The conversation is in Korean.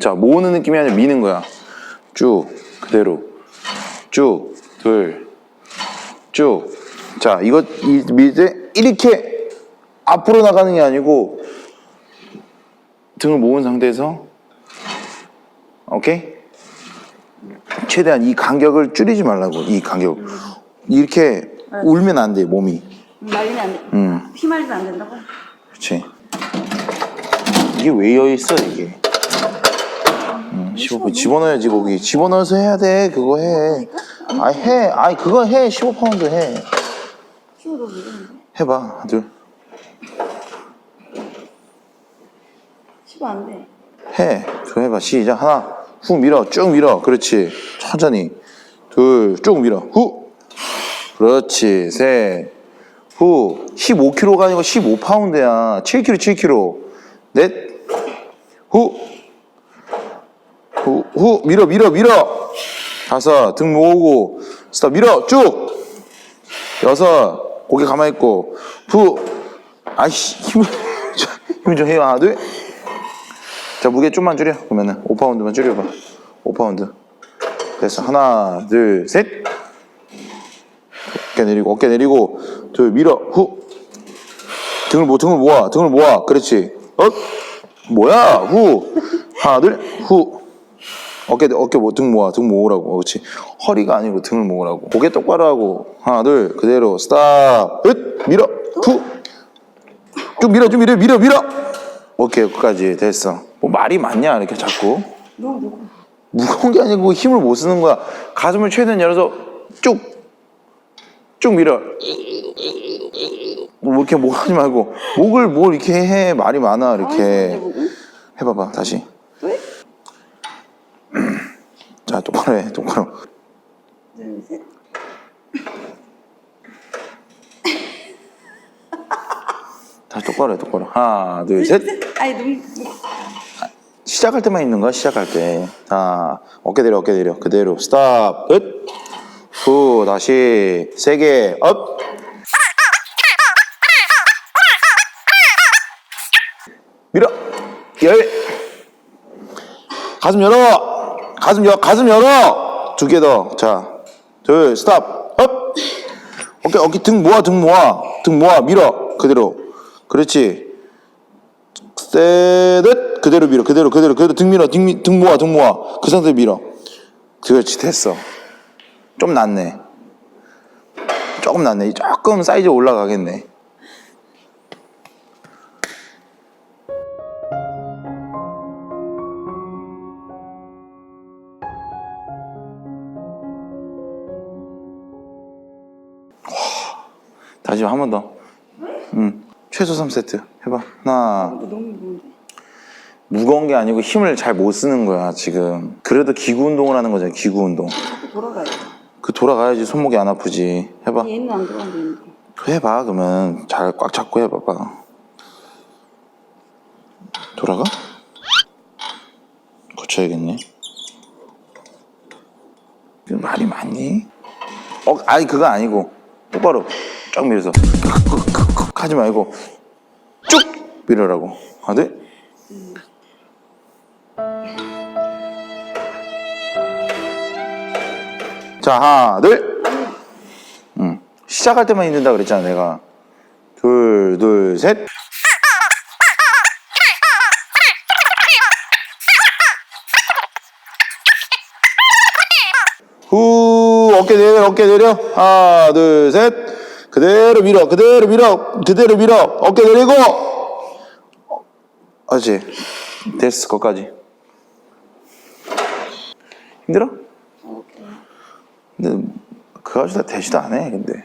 자, 모으는 느낌이 아니라 미는 거야. 쭉, 그대로. 쭉, 둘, 쭉. 자, 이거, 이, 이제 이렇게 앞으로 나가는 게 아니고, 등을 모은 상태에서, 오케이? 최대한 이 간격을 줄이지 말라고, 이 간격. 이렇게 울면 안 돼, 몸이. 말리면 안 돼. 음. 휘말리면 안 된다고? 그렇지. 이게 왜 여유 있어 이게? 응, 15 집어넣어야지 거기. 집어넣어서 해야 돼. 그거 해. 아 해. 아이 그거 해. 15파운드 해. 해봐. 둘. 키워 안 돼. 해. 그거 해봐. 시작. 하나. 후 밀어. 쭉 밀어. 그렇지. 천천히. 둘. 쭉 밀어. 후. 그렇지. 셋. 후. 15kg가 아니고 15파운드야. 7kg, 7kg. 넷. 후. 후. 후. 밀어, 밀어, 밀어. 다섯. 등 모으고. 스톱. 밀어. 쭉. 여섯. 고개 가만히 있고. 후. 아이씨. 힘을, 힘을 좀 해요. 하나, 둘. 자 무게 좀만 줄여 그러면은 5파운드만 줄여봐 5파운드 됐어 하나 둘 셋 어깨 내리고 어깨 내리고 둘 밀어 후 등을 모 등을 모아 등을 모아 그렇지 업 뭐야 후 하나 둘 후 어깨 어깨 뭐등 모아 등 모으라고. 그렇지 허리가 아니고 등을 모으라고. 고개 똑바로 하고 하나 둘 그대로 스탑. 으 밀어. 후쭉 밀어 좀 밀어 밀어 밀어. 오케이 여기까지. 됐어. 뭐 말이 많냐 이렇게 자꾸. 무거운 게 아니고 힘을 못 쓰는 거야. 가슴을 최대한 열어서 쭉쭉 밀어. 뭐 이렇게 목 하지 말고 목을 뭘 이렇게 해. 말이 많아 이렇게. 해봐봐 다시 왜? 자 똑바로 해 똑바로. 둘, 셋. 다시 똑바로 해 똑바로. 하나 둘 셋. 아니, 너무 무거워. 시작할 때만 있는 거야 시작할 때 자 어깨 내려 어깨 내려. 그대로. 스탑. 끝 후 다시. 세게 업. 밀어. 열. 가슴 열어 가슴 열 가슴 열어. 두 개 더. 자둘 스탑. 업. 어깨 어깨 등 모아 등 모아. 등 모아 밀어. 그대로. 그렇지. 셋넷. 그대로 밀어. 그대로 그대로 그대로 등 밀어. 등, 미- 등 모아 등 모아. 그 상태 밀어. 그렇지 됐어. 좀 낫네. 조금 낫네. 조금 사이즈 올라가겠네 다시 한 번 더. 응. 최소 3세트 해봐. 하나. 무거운 게 아니고 힘을 잘 못 쓰는 거야 지금. 그래도 기구 운동을 하는 거잖아 기구 운동. 자꾸 돌아가요. 그 돌아가야지 손목이 안 아프지. 해봐. 얘는 안 돌아가는데. 해봐 그러면 잘 꽉 잡고 해봐봐. 돌아가? 고쳐야겠네. 그 말이 많니? 어, 아니 그거 아니고 똑바로 쫙 밀어서 칵칵칵칵 하지 말고 쭉 밀어라고. 아 네? 자 하나 둘. 응. 시작할 때만 힘든다 그랬잖아 내가. 둘 둘 셋. 후 어깨 내려 어깨 내려 하나 둘셋 그대로 밀어 그대로 밀어 그대로 밀어. 어깨 내리고. 아지 됐어 거기까지. 힘들어? 근데 그 아저씨 다 되지도 않아 근데